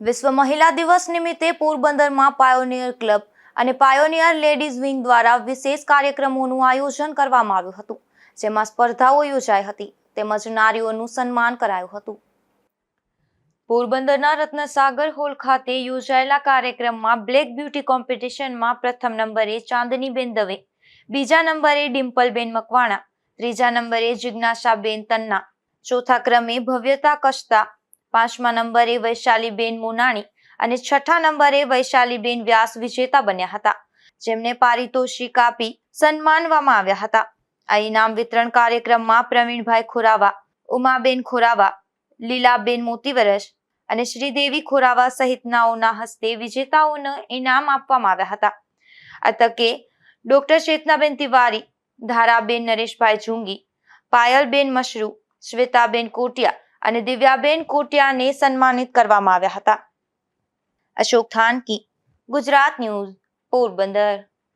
વિશ્વ મહિલા દિવસ નિમિત્તે પોરબંદરમાં પાયોનિયર ક્લબ અને પાયોનિયર લેડીઝ વિંગ દ્વારા વિશેષ કાર્યક્રમોનું આયોજન કરવામાં આવ્યું હતું, જેમાં સ્પર્ધાઓ યોજાઈ હતી, તેમજ નારીઓનું સન્માન કરાયું હતું. પોરબંદરના રત્નસાગર હોલ ખાતે યોજાયેલા કાર્યક્રમમાં બ્લેક બ્યુટી કોમ્પિટિશનમાં પ્રથમ નંબરે ચાંદનીબેન દવે, બીજા નંબરે ડિમ્પલબેન મકવાણા, ત્રીજા નંબરે જિજ્ઞાસાબેન તન્ના, ચોથા ક્રમે ભવ્યતા કસ્તા પાંચમા નંબરે વૈશાલીબેન મોનાણી અને છઠ્ઠા નંબરે વૈશાલીબેન વ્યાસ વિજેતા બન્યા હતા, જેમને પારિતોષિક આપી સન્માનવામાં આવ્યા હતા. આ ઇનામ વિતરણ કાર્યક્રમમાં પ્રવીણભાઈ ખોરાવા, ઉમાબેન ખોરાવા, લીલાબેન મોતીવરસ અને શ્રીદેવી ખોરાવા સહિતનાઓના હસ્તે વિજેતાઓને ઇનામ આપવામાં આવ્યા હતા. આ તકે ડોક્ટર ચેતનાબેન તિવારી, ધારાબેન નરેશભાઈ જુંગી પાયલબેન મશરૂ, શ્વેતાબેન કોટિયા અને દિવ્યાબેન કોટિયાને સન્માનિત કરવામાં આવ્યા હતા. અશોક થાનકી ગુજરાત ન્યૂઝ પોરબંદર.